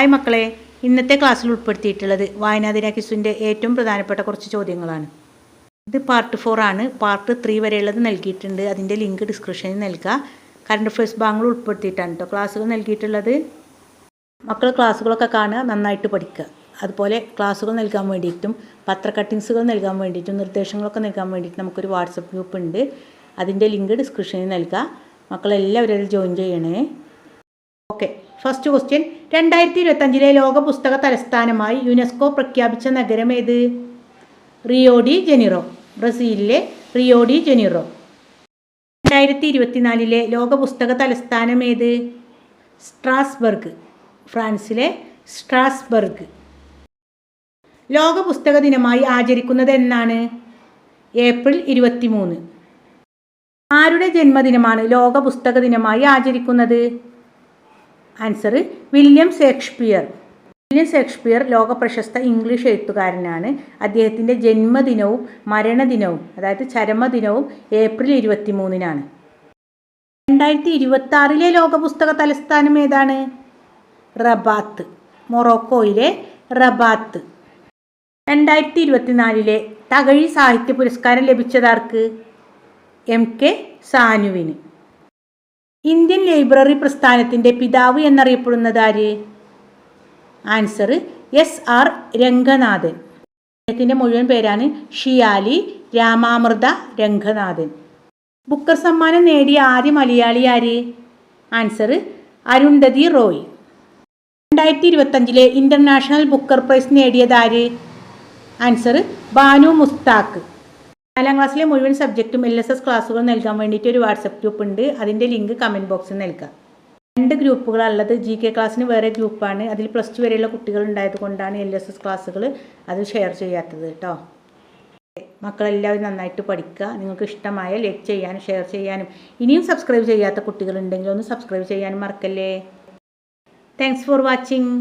Hi മക്കളെ ഇന്നത്തെ ക്ലാസ്സിൽ ഉൾപ്പെടുത്തിയിട്ടുള്ളത് വായനാദിന കിസുവിന്റെ ഏറ്റവും പ്രധാനപ്പെട്ട കുറച്ച് ചോദ്യങ്ങളാണ്. ഇത് പാർട്ട് ഫോർ ആണ്. പാർട്ട് ത്രീ വരെയുള്ളത് നൽകിയിട്ടുണ്ട്. അതിന്റെ ലിങ്ക് ഡിസ്ക്രിപ്ഷനിൽ നൽകുക കറണ്ട് അഫയേഴ്സ് ഭാഗങ്ങൾ ഉൾപ്പെടുത്തിയിട്ടാണ് കേട്ടോ ക്ലാസ്സുകൾ നൽകിയിട്ടുള്ളത്. മക്കൾ ക്ലാസ്സുകളൊക്കെ കാണുക നന്നായിട്ട് പഠിക്കുക. അതുപോലെ ക്ലാസ്സുകൾ നൽകാൻ വേണ്ടിയിട്ടും പത്ര കട്ടിങ്സുകൾ നൽകാൻ വേണ്ടിയിട്ടും നിർദ്ദേശങ്ങളൊക്കെ നൽകാൻ വേണ്ടിയിട്ട് നമുക്കൊരു വാട്സപ്പ് ഗ്രൂപ്പ് ഉണ്ട്. അതിന്റെ ലിങ്ക് ഡിസ്ക്രിപ്ഷനിൽ നൽകുക മക്കളെല്ലാവരും അതിൽ ജോയിൻ ചെയ്യണേ. ഓക്കെ ഫസ്റ്റ് ക്വസ്റ്റ്യൻ രണ്ടായിരത്തി ഇരുപത്തഞ്ചിലെ ലോക പുസ്തക തലസ്ഥാനമായി യുനെസ്കോ പ്രഖ്യാപിച്ച നഗരം ഏത്? റിയോ ഡി ജെനിറോ ബ്രസീലിലെ റിയോ ഡി ജെനിറോ. രണ്ടായിരത്തി ഇരുപത്തിനാലിലെ ലോക പുസ്തക തലസ്ഥാനം ഏത്? സ്ട്രാസ്ബർഗ് ഫ്രാൻസിലെ സ്ട്രാസ്ബർഗ്. ലോക പുസ്തക ദിനമായി ആചരിക്കുന്നത് എന്നാണ്? ഏപ്രിൽ ഇരുപത്തി മൂന്ന് ആരുടെ ജന്മദിനമാണ് ലോക പുസ്തക ദിനമായി ആചരിക്കുന്നത്? Answer William Shakespeare William Shakespeare ലോകപ്രശസ്ത ഇംഗ്ലീഷ് എഴുത്തുകാരനാണ്. അദ്ദേഹത്തിന്റെ ജന്മദിനവും മരണദിനവും അതായത് ചരമദിനവും ഏപ്രിൽ ഇരുപത്തി മൂന്നിനാണ് രണ്ടായിരത്തി ഇരുപത്തി ആറിലെ ലോക പുസ്തക തലസ്ഥാനം ഏതാണ്? റബാത്ത് മൊറോക്കോയിലെ റബാത്ത്. രണ്ടായിരത്തി ഇരുപത്തിനാലിലെ തകഴി സാഹിത്യ പുരസ്കാരം ലഭിച്ചതാർക്ക് എം കെ സാനുവിന്. ഇന്ത്യൻ ലൈബ്രറി പ്രസ്ഥാനത്തിന്റെ പിതാവ് എന്നറിയപ്പെടുന്നത് ആര്? Answer S R Ranganathan. അദ്ദേഹത്തിന്റെ മുഴുവൻ പേരാണ് ഷിയാലി രാമാമൃത രംഗനാഥൻ. ബുക്കർ സമ്മാനം നേടിയ ആദ്യ മലയാളി ആര്? ആൻസർ അരുന്ധതി റോയ്. രണ്ടായിരത്തി ഇരുപത്തഞ്ചിലെ ഇന്റർനാഷണൽ ബുക്കർ പ്രൈസ് നേടിയത് ആര്? ആൻസർ ബാനു മുസ്താഖ് നാലാം ക്ലാസ്സിലെ മുഴുവൻ സബ്ജക്റ്റും എൽ എസ് എസ് ക്ലാസ്സുകൾ നൽകാൻ വേണ്ടിയിട്ട് ഒരു വാട്സപ്പ് ഗ്രൂപ്പ് ഉണ്ട്. അതിന്റെ ലിങ്ക് കമന്റ് ബോക്സിൽ നൽകാം. രണ്ട് ഗ്രൂപ്പുകളുള്ളത് ജി കെ ക്ലാസ്സിന് വേറെ ഗ്രൂപ്പാണ് അതിൽ പ്ലസ് ടു വരെയുള്ള കുട്ടികൾ ഉണ്ടായത് കൊണ്ടാണ് എൽ എസ് എസ് ക്ലാസ്സുകൾ അത് ഷെയർ ചെയ്യാത്തത് കേട്ടോ മക്കളെല്ലാവരും നന്നായിട്ട് പഠിക്കുക. നിങ്ങൾക്ക് ഇഷ്ടമായ ലൈക്ക് ചെയ്യാനും ഷെയർ ചെയ്യാനും. ഇനിയും സബ്സ്ക്രൈബ് ചെയ്യാത്ത കുട്ടികളുണ്ടെങ്കിൽ ഒന്ന് സബ്സ്ക്രൈബ് ചെയ്യാനും മറക്കല്ലേ? Thanks for watching